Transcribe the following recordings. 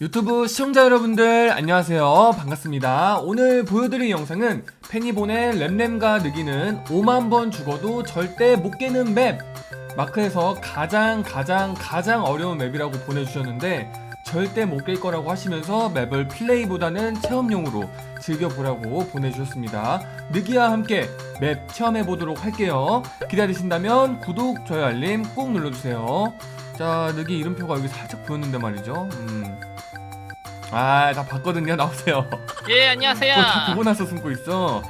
유튜브 시청자 여러분들 안녕하세요. 반갑습니다. 오늘 보여드릴 영상은 페니본의 램램과 느기는 5만번 죽어도 절대 못 깨는 맵. 마크에서 가장 가장 가장 어려운 맵이라고 보내주셨는데 절대 못 깰 거라고 하시면서 맵을 플레이보다는 체험용으로 즐겨보라고 보내주셨습니다. 느기와 함께 맵 체험해보도록 할게요. 기다리신다면 구독, 좋아요, 알림 꼭 눌러주세요. 자 느기 이름표가 여기 살짝 보였는데 말이죠. 음. 아, 다 봤거든요. 나오세요. 예 안녕하세요. 그거 다 보고 나서 숨고 있어.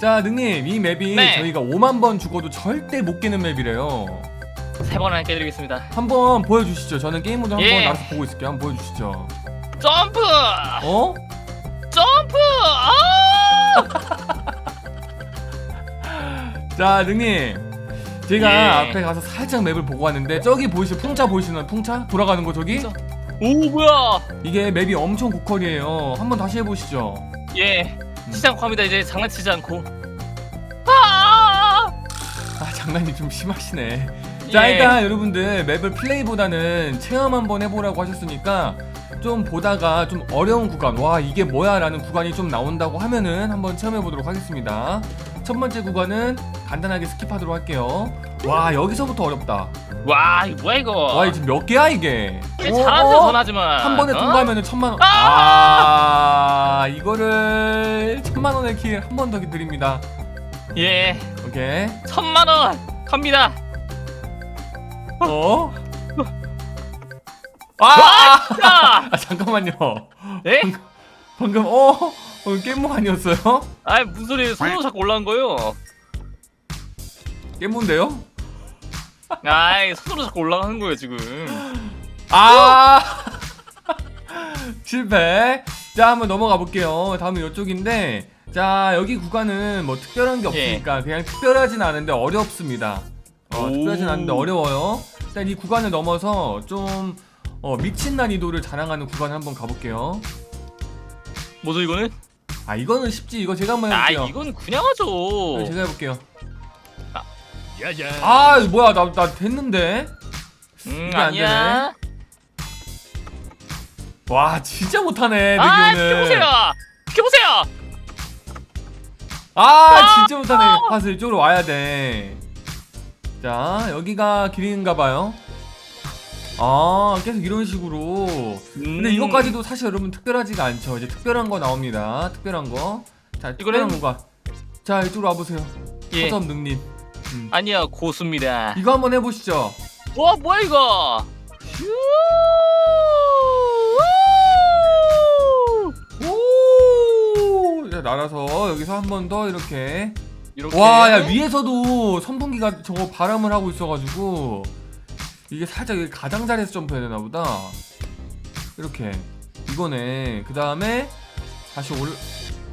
자, 능님, 이 맵이 네. 저희가 5만 번 죽어도 절대 못 깨는 맵이래요. 세 번을 깨드리겠습니다. 한번 보여주시죠. 저는 게임 모드 한번 예. 알아서 보고 있을게요. 한번 보여주시죠. 점프, 어? 점프. 아! 자, 능님. 제가 예. 앞에 가서 살짝 맵을 보고 왔는데 저기 보이시죠? 풍차 보이시나요? 풍차? 돌아가는 거 저기? 풍차. 오 뭐야? 이게 맵이 엄청 고퀄이에요. 한번 다시 해보시죠. 예 시장 갑니다 이제 장난치지 않고. 아! 아, 장난이 좀 심하시네. 자 예. 일단 여러분들 맵을 플레이보다는 체험 한번 해보라고 하셨으니까 좀 보다가 좀 어려운 구간 와 이게 뭐야 라는 구간이 좀 나온다고 하면은 한번 체험해 보도록 하겠습니다 첫 번째 구간은 간단하게 스킵하도록 할게요 와 여기서부터 어렵다 와 이거 뭐야 이거? 와 지금 몇 개야 이게 이게 어, 어? 전하지만 한 번에 어? 통과하면은 천만 원. 아! 아, 이거를 천만 원의 킬 한 번 더 드립니다. 예 오케이. 천만 원 갑니다. 어? 아! 자, 아 잠깐만요. 예? 방금 어, 어 깻모 아니었어요? 아 무슨 소리예요? 손으로 자꾸 올라간 거요. 깻모인데요? 아이 손으로 자꾸 올라가는 거예요 지금. 아 실패. 자 한번 넘어가 볼게요. 다음은 이쪽인데 자 여기 구간은 뭐 특별한 게 예. 없으니까 그냥 특별하진 않은데 어렵습니다. 어, 오. 특별하진 않은데 어려워요. 일단 이 구간을 넘어서 좀 어, 미친 난이도를 자랑하는 구간을 한번 가볼게요. 뭐죠 이거는? 아 이거는 쉽지. 이거 제가 한번 아 해볼게요. 이건 그냥 하죠. 네, 제가 해볼게요. 야야. 아 뭐야 나 나 됐는데. 음 이게 안 아니야. 와 진짜 못하네 아. 비켜보세요. 비켜보세요. 아 진짜 못하네 파스 이쪽으로 와야 돼자 여기가 길인가봐요 아 계속 이런 식으로 근데 음. 이것까지도 사실 여러분 특별하지가 않죠 이제 특별한 거 나옵니다 특별한 거자 특별한 이거는- 거가 자 이쪽으로 와보세요 예. 서점 능님 음. 아니야 고수입니다. 이거 한번 해보시죠 와 뭐야 이거? 슈! 오 자, 날아서 여기서 한 번 더 이렇게 이렇게. 와, 야 위에서도 선풍기가 저거 바람을 하고 있어가지고 이게 살짝 여기 가장자리에서 점프해야 되나 보다. 이렇게 이거네. 그 다음에 다시 올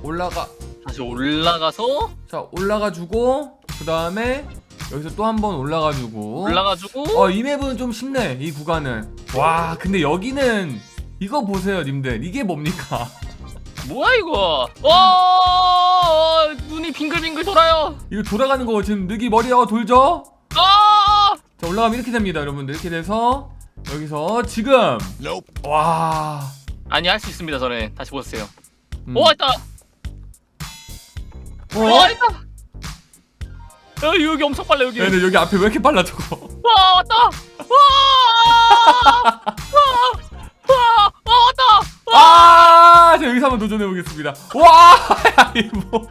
올라가. 다시 올라가서 자 올라가주고 그 다음에 여기서 또 한 번 올라가주고. 올라가지고 어, 이 맵은 좀 쉽네. 이 구간은. 와, 근데 여기는 이거 보세요, 님들. 이게 뭡니까? 뭐야 이거? 와 눈이 빙글빙글 돌아요. 이거 돌아가는 거 지금 느기 머리가 돌죠? 아! 자 올라가면 이렇게 됩니다 여러분들 이렇게 돼서 여기서 지금 와 아니 할 수 있습니다 저는 다시 보세요. 음. 오 있다. 어? 와 있다. 야, 여기 엄청 빨라 여기. 야, 근데 여기 앞에 왜 이렇게 빨라 저거 와 왔다. 와! 와! 와! 와 왔다. 아, 자 여기서 한번 도전해 보겠습니다 와 야, 이거 뭐-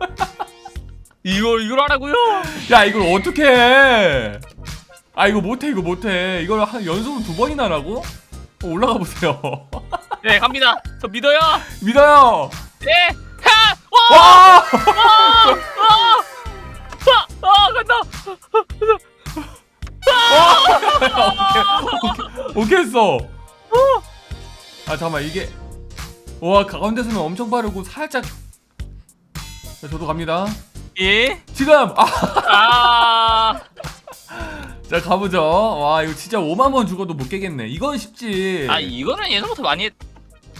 이걸 이걸 하라고요? 야 이걸 어떻게 해? 아 이거 못해 이거 못해 이걸 한 연속으로 두 번이나 하라고? 어, 올라가 보세요 네 갑니다. 저 믿어요. 믿어요 네. 하! 와! 와 아! 아! 아! 간다. 오케이 했어 아 잠깐만 이게 와 가운데서는 엄청 빠르고 살짝 자, 저도 갑니다 예. 지금 아 아. 자 가보죠. 와 이거 진짜 5만 번 죽어도 못 깨겠네. 이건 쉽지. 아 이거는 예전부터 많이 했.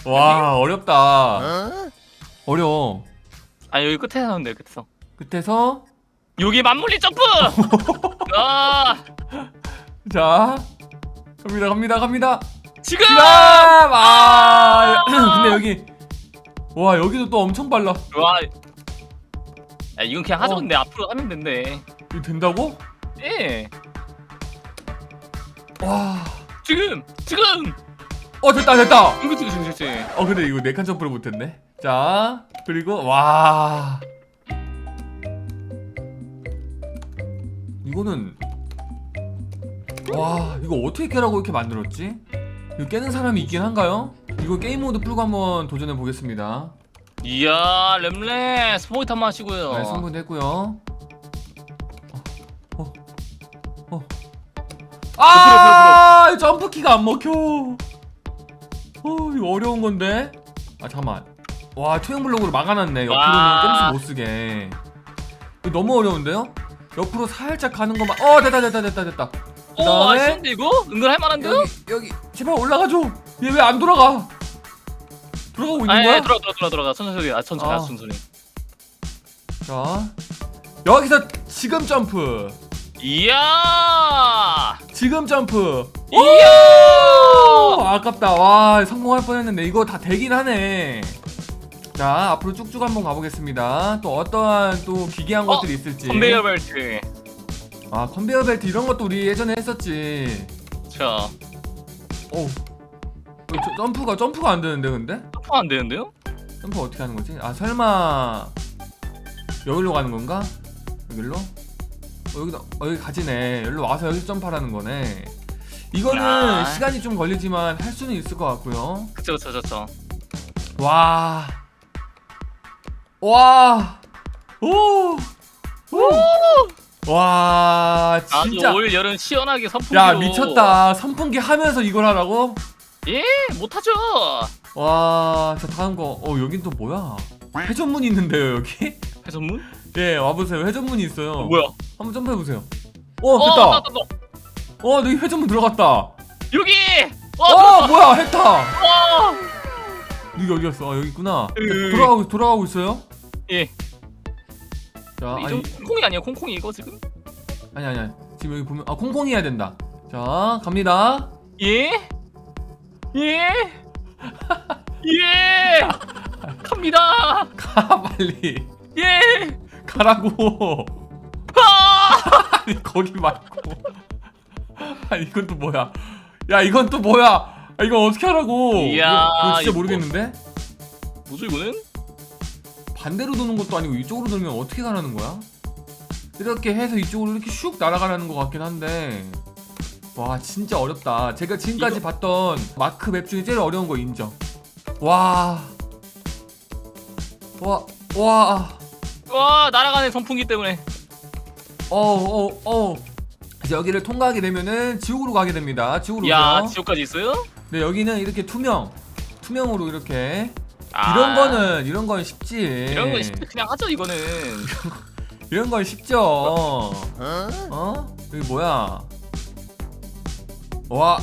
와 어렵다. 어려워. 아 여기 끝에 나오는데 끝에서. 끝에서 여기 맞물리 점프. 아. 자 갑니다 갑니다 갑니다. 지금. 지금 아 여기 와 여기도 또 엄청 빨라 와. 야 이건 그냥 하자 어. 근데 앞으로 하면 된대. 이거 된다고? 예. 와. 지금 지금. 어 됐다 됐다 그렇지 그렇지 그렇지. 어 근데 이거 네칸 점프를 못했네 자 그리고 와 이거는 와 이거 어떻게 깨라고 이렇게 만들었지? 이거 깨는 사람이 있긴 한가요? 이거 게임 모드 풀고 한번 도전해 보겠습니다 이야 램레 스포이트 한번 하시고요. 네, 성공했고요 어, 어, 어. 아이 점프키가 안 먹혀 어 이거 어려운 건데 아 잠깐만 와 투영 블록으로 막아놨네 옆으로는 와. 점수 못 쓰게 너무 어려운데요? 옆으로 살짝 가는 것만. 어 됐다 됐다 됐다 됐다. 오 그다음에 아쉬운데 이거? 은근 할만한데요? 여기 여기 제발 올라가줘. 얘 왜 안 돌아가? 돌아가고 있는 아, 거야? 예, 들어가 들어가 들어가 들어가. 천천히 아 천천히 아. 아. 천천히. 자 여기서 지금 점프. 이야! 지금 점프. 이야! 어, 아깝다. 와 성공할 뻔했는데 이거 다 되긴 하네 자 앞으로 쭉쭉 한번 가보겠습니다. 또 어떠한 또 기괴한 어, 것들이 있을지. 컨베이어 벨트. 아 컨베이어 벨트 이런 것도 우리 예전에 했었지. 자 오. 점프가 점프가 안 되는데 근데? 점프 안 되는데요? 점프 어떻게 하는 거지? 아 설마 여기로 가는 건가? 여기로? 어, 여기다 어, 여기 가지네. 여기로 와서 여기서 점프하라는 거네. 이거는 야. 시간이 좀 걸리지만 할 수는 있을 것 같고요. 그쵸 그쵸 그쵸. 와. 와. 오. 오. 와, 아주 진짜. 올 여름 시원하게 선풍기로. 야, 미쳤다. 선풍기 하면서 이걸 하라고? 예 못하죠. 와, 자 다음 거. 어, 여긴 또 뭐야? 회전문이 있는데요, 여기? 해전문? 예, 와보세요. 회전문이 있어요. 어, 뭐야? 한번 점프해보세요. 어, 어, 됐다. 나, 나, 나. 어, 여기 회전문 들어갔다. 여기. 어, 어. 뭐야, 했다. 어. 여기 어디였어? 아, 여기 있구나. 여기, 여기. 돌아가고, 돌아가고 있어요? 예. 자, 아니, 콩콩이 아니야 콩콩이 이거 지금? 아니 아니 아니 지금 여기 보면 아 콩콩이 해야 된다 자 갑니다 예? 예? 예! 갑니다. 가 빨리 예! 가라고 아! 아니 거기 말고 아니 이건 또 뭐야 야 이건 또 뭐야 아, 이거 어떻게 하라고 이야, 이거, 이거 진짜 이거 모르겠는데 뭐죠 이거는? 반대로 도는 것도 아니고 이쪽으로 돌면 어떻게 가라는 거야 이렇게 해서 이쪽으로 이렇게 슉 날아가라는 것 같긴 한데 와 진짜 어렵다 제가 지금까지 이거- 봤던 마크 맵 중에 제일 어려운 거 인정 와 와, 와, 와 날아가는 선풍기 때문에. 어, 어, 어. 이제 여기를 통과하게 되면은 지옥으로 가게 됩니다. 지옥으로 야 오세요. 지옥까지 있어요? 네, 여기는 이렇게 투명, 투명으로 이렇게 아, 이런 거는 이런 건 쉽지. 이런 건 쉽- 그냥 하죠 이거는. 이런 건 쉽죠. 어? 여기 뭐야? 와,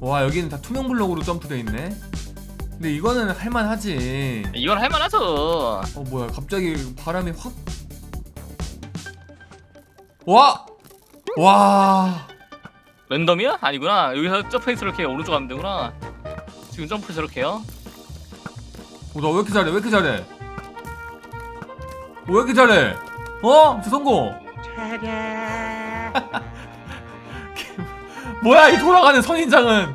와 여기는 다 투명 블록으로 점프돼 있네. 근데 이거는 할만하지. 이건 할만하죠. 어 뭐야 갑자기 바람이 확 와! 와! 랜덤이야? 아니구나. 여기서 점프해서 이렇게 오른쪽 가면 되구나. 지금 점프 저렇게요. 어, 나왜 이렇게 잘해? 왜 이렇게 잘해? 어, 왜 이렇게 잘해? 어? 저 성공! 뭐야 이 돌아가는 선인장은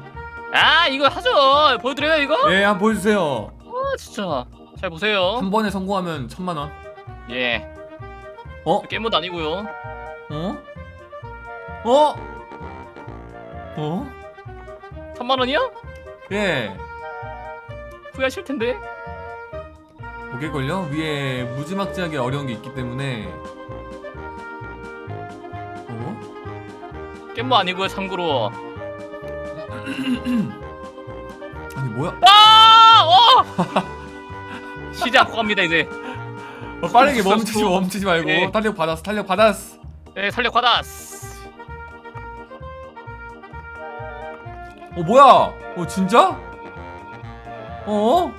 아 이거 하죠. 보여드려요 이거? 예 한번 보여주세요 아 진짜. 잘 보세요. 한 번에 성공하면 천만원 예. 어? 게임모드 아니고요. 어? 어? 어? 천만 원이요? 예 후회하실 텐데. 뭐겠걸요? 위에 무지막지하게 어려운 게 있기 때문에 어? 게임모 아니고요 참고로. 아니 뭐야 아! 어! 시작 갑니다 이제. 어, 빠르게 수- 멈추지 수- 멈추지 말고 예. 탄력 받았어 탄력 받았어 네 살력 받았어. 어 뭐야 어 진짜 어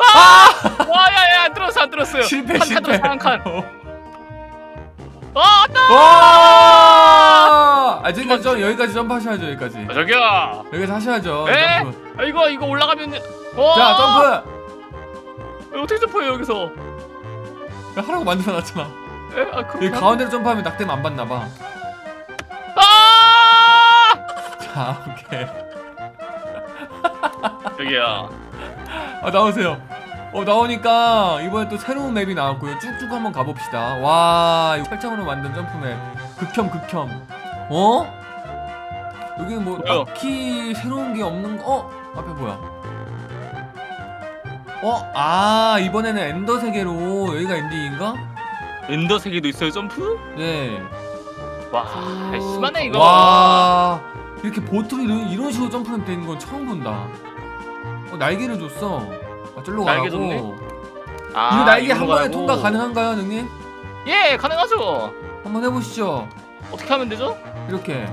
와 야 야 안 들었어 안 들었어요. 실패 한칸 실패 들었어 한 칸. 어. 아 왔다. 와아 저기까지 점 여기까지 점프하셔야죠 여기까지 아, 저기요. 여기까지 하셔야죠 에? 점프. 아, 이거 이거 올라가면 와. 자 점프 이거 어떻게 점프해요 여기서? 야, 하라고 만들어 놨잖아 에? 아 그럼. 여기 가운데로 점프하면 낙대면 안 받나봐 아! 자 오케이 저기요. 아 나오세요 어 나오니까 이번에 또 새로운 맵이 나왔고요 쭉쭉 한번 가봅시다 와 이거 팔짱으로 만든 점프맵 극혐 극혐 어? 여기는 뭐? 딱히 새로운 게 없는 거 어? 앞에 뭐야 어? 아 이번에는 엔더 세계로 여기가 엔딩인가? 엔더 세계도 있어요 점프? 네와 심하네 이거. 와 이렇게 보트로 이런, 이런 식으로 점프맵 되는 건 처음 본다 어 날개를 줬어 아 날개 가라고 줬네? 아, 이거 날개 한 이걸로 번에 가라고. 통과 가능한가요, 능님? 예 가능하죠. 한번 해보시죠. 어떻게 하면 되죠? 이렇게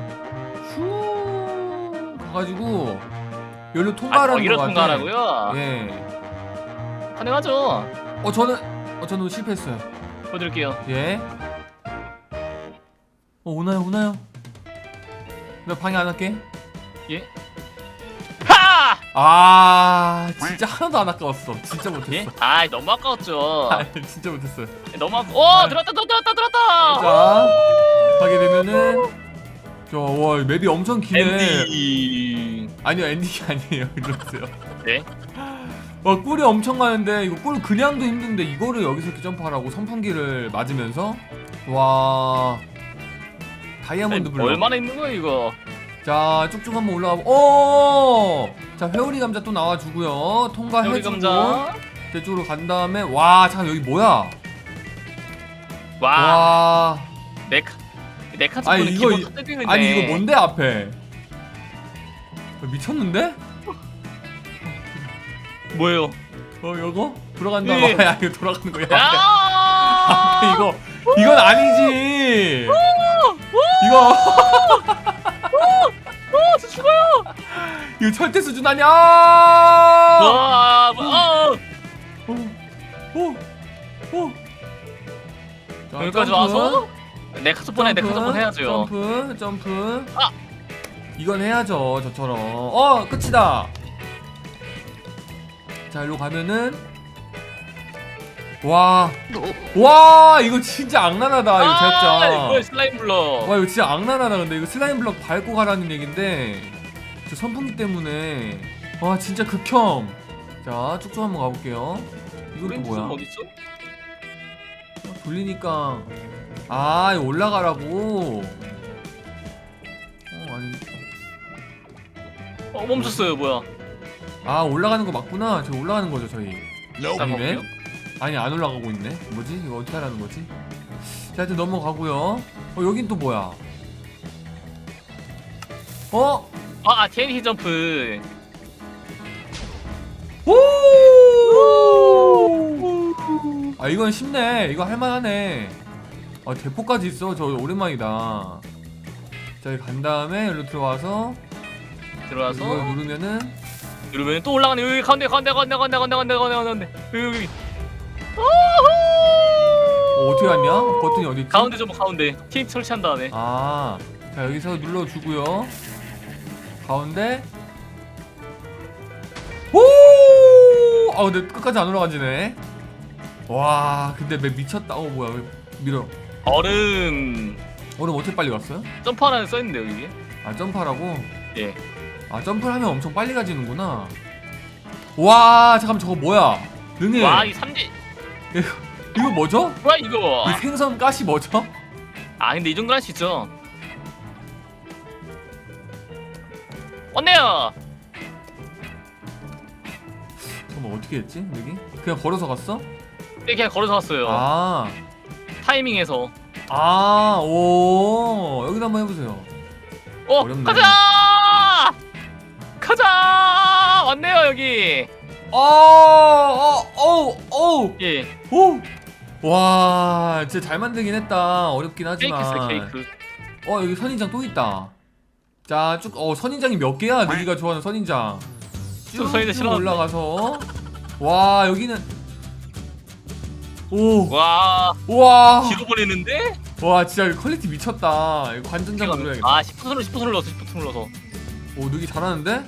슈 가가지고 아 통과하는 거기로 거 같아. 통과하라고요? 예. 가능하죠. 어 저는 어 저는 실패했어요. 보여드릴게요. 예. 어 오나요 오나요? 나 방해 안 할게. 예. 하! 아 진짜 하나도 안 아까웠어. 진짜 못했어. 예? 아 너무 아까웠죠. 아 진짜 못했어요. 너무 아까. 오 들었다 들었다 들었다. 자 하게 되면은 저와 맵이 엄청 기네. 엔딩. 아니요 엔딩이 아니에요 이러세요 네. 와 꿀이 엄청 많은데 이거 꿀 그냥도 힘든데 이거를 여기서 이렇게 점프하라고 선풍기를 맞으면서 와 다이아몬드 블록 얼마나 있는 거야 이거? 자 쭉쭉 한번 올라가 보 오자 회오리 감자 또 나와주고요 통과해주고 감자. 저쪽으로 간 다음에 와 잠깐 여기 뭐야 와. 와 네카. 네카 아니, 아니 이거 이거 이- 기본 아니 이거 뭔데 앞에 미쳤는데? 뭐예요? 어 이거? 돌아간다 예. 야 이거 돌아가는 거야 야! 이거 이건 아니지. 이거. 이거 절대 수준 아니야. 와, 뭐, 어, 오, 오, 오. 자, 여기까지 점프, 와서 네카 스폰에 네카 점프, 스폰 해야죠. 점프, 점프. 아! 이건 해야죠, 저처럼. 어, 끝이다. 자, 일로 가면은 와, 와, 이거 진짜 악랄하다, 이거 아, 진짜. 이거 슬라임 블럭. 와 이거 진짜 악랄하다 근데 이거 슬라임 블럭 밟고 가라는 얘긴데 저 선풍기 때문에. 와 진짜 극혐. 자 쭉쭉 한번 가볼게요. 이건 또 뭐야? 어디 있어? 돌리니까. 아 이거 올라가라고. 어 아니. 어, 멈췄어요. 뭐야? 아 올라가는 거 맞구나. 저 올라가는 거죠 저희. 아니네. 아니 안 올라가고 있네. 뭐지? 이거 어떻게 하라는 거지? 자 하여튼 넘어가고요. 어 여긴 또 뭐야? 어? 아, 아, TNT 점프. 오! 아 이건 쉽네. 이거 할만하네. 아 대포까지 있어. 저 오랜만이다. 자 여기 간 다음에 여기로 들어와서 들어와서 이거 누르면은 누르면 또 올라가네. 여기 가운데, 가운데, 가운데, 가운데, 가운데, 가운데, 가운데, 가운데. 여기, 여기. 어, 어떻게 왔냐? 버튼이 어디 있지? 가운데 좀 가운데. TNT 설치한 다음에. 아, 자 여기서 눌러주고요. 가운데. 오! 아 근데 끝까지 안 올라가지네. 와, 근데 맵 미쳤다. 어 뭐야? 왜 밀어? 얼음 얼음 어떻게 빨리 갔어요? 점프하라는 써 있는데요, 여기. 아 점프하라고? 예. 아 점프를 하면 엄청 빨리 가지는구나. 와, 잠깐 저거 뭐야? 능이 와, 이 삼지. 이거 뭐죠? 뭐야 이거? 이 생선 가시 뭐죠? 아, 근데 이 정도 할 수 있죠. 왔네요. 잠깐 어떻게 했지? 능이? 그냥 걸어서 갔어? 네, 그냥 걸어서 왔어요. 아. 타이밍에서. 아, 오, 여기도 한번 해보세요. 어, 어렵네. 가자! 가자! 왔네요 여기. 어, 어, 어, 어, 예, 오, 와, 진짜 잘 만들긴 했다. 어렵긴 케이크 하지만. 있어요 케이크. 어, 여기 선인장 또 있다. 자, 쭉, 어, 선인장이 몇 개야? 누기가 좋아하는 선인장. 저 선인장 쭉 싫어하는데. 올라가서, 와, 여기는, 오, 와, 와, 길어 버리는데? 와 진짜 퀄리티 미쳤다 이거 관전자 눌러야겠다 아 10분 눌러 10분 눌러서 10분 눌러서 오 누기 잘하는데?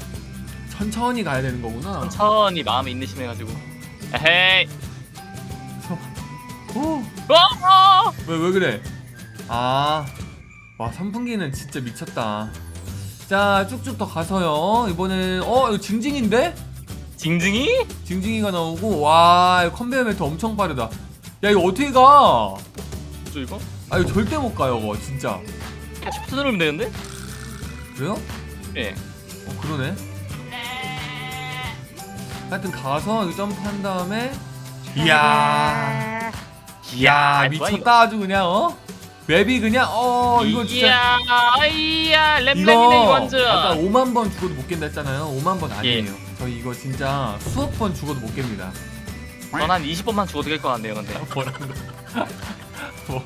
천천히 가야 되는 거구나 천천히 마음에 인내심 해가지고 에헤이 오. 와! 왜, 왜 그래? 아, 와, 선풍기는 진짜 미쳤다. 자, 쭉쭉 더 가서요. 이번엔, 어, 이거 징징인데? 징징이? 징징이가 나오고, 와, 이거 컨베이어 벨트 엄청 빠르다. 야, 이거 어떻게 가? 저 이거? 아, 이거 절대 못 가요, 이거, 진짜. 10분 누르면 되는데? 그래요? 예 어, 그러네. 하여튼 가서 이거 점프한 다음에, 이야, 이야, 아, 좋아, 미쳤다, 아주 그냥, 어? 맵이 그냥, 어, 이거 진짜. 이야 이야 램램이네 이거 완전 아까 5만 번 죽어도 못 깬다 했잖아요. 5만 번 아니에요. 저희 이거 진짜 수억 번 죽어도 못 깹니다. 전한 20번만 죽어도 될 것 같네요 근데 뭐라는 거야? 뭐,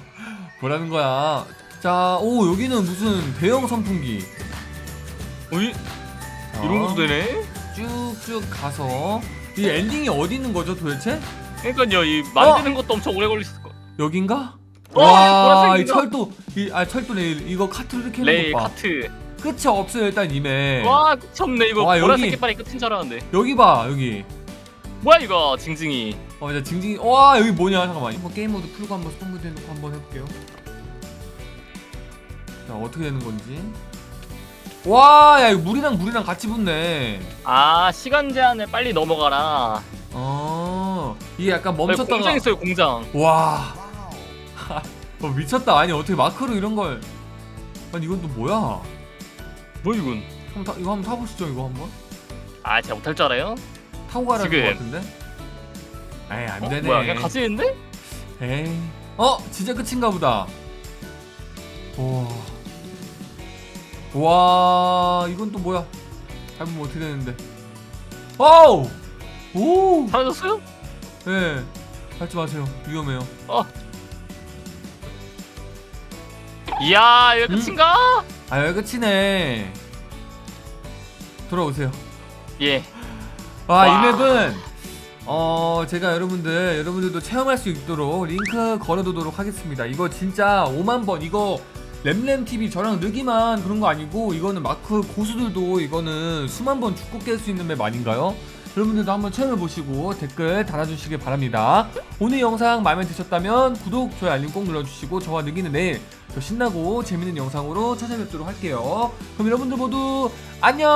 뭐라는 거야? 자, 오 여기는 무슨 대형 선풍기. 어이? 자, 이런 것도 되네? 쭉쭉 가서 이 엔딩이 어디 있는 거죠 도대체? 그러니까요 이 만드는 것도 엄청 오래 걸릴 거 여긴가? 어, 와, 이. 철도, 이, 아 철도 레일 이거 카트로 이렇게 레일 해놓은 거 봐. 카트 끝이 없어요 일단 이메. 와 없네 이거 와, 보라색 여기- 깃발이 끝인 줄 알았는데 여기 봐 여기. 뭐야 이거 징징이 어, 이제 징징이. 와, 여기 뭐냐? 잠깐만. 한번 게임 모드 풀고 한번 스톤 모드 해놓고 한번 해볼게요. 자, 어떻게 되는 건지. 와, 야, 이거 물이랑 물이랑 같이 붙네. 아 시간 제한을 빨리 넘어가라 어, 이게 약간 여기 멈췄다가. 공장 있어요 공장 와. 어, 미쳤다. 아니, 어떻게 마크로 이런 걸. 아니, 이건 또 뭐야? 뭐 이건 한번 타, 이거 한번 타보시죠, 이거 한번. 아 제가 못할 줄 알아요? 타고 가라는 지금. 것 같은데? 에이, 안 어? 되네. 뭐야 그냥 가지는데? 에이. 어, 진짜 끝인가 보다. 와. 와, 이건 또 뭐야? 밟으면 어떻게 되는데? 와우! 오! 사라졌어요? 예. 밟지 마세요. 위험해요. 이야 이거 음. 끝인가? 아, 여기 끝이네. 돌아오세요. 예 아, 와. 이 맵은 어, 제가 여러분들 여러분들도 체험할 수 있도록 링크 걸어두도록 하겠습니다. 이거 진짜 5만 번 이거 램램 TV 저랑 느기만 그런 거 아니고 이거는 마크 고수들도 이거는 수만 번 죽고 깰 수 있는 맵 아닌가요? 여러분들도 한번 체험해 보시고 댓글 달아주시길 바랍니다. 오늘 영상 마음에 드셨다면 구독, 좋아요, 알림 꼭 눌러주시고 저와 느기는 내일 더 신나고 재밌는 영상으로 찾아뵙도록 할게요. 그럼 여러분들 모두 안녕!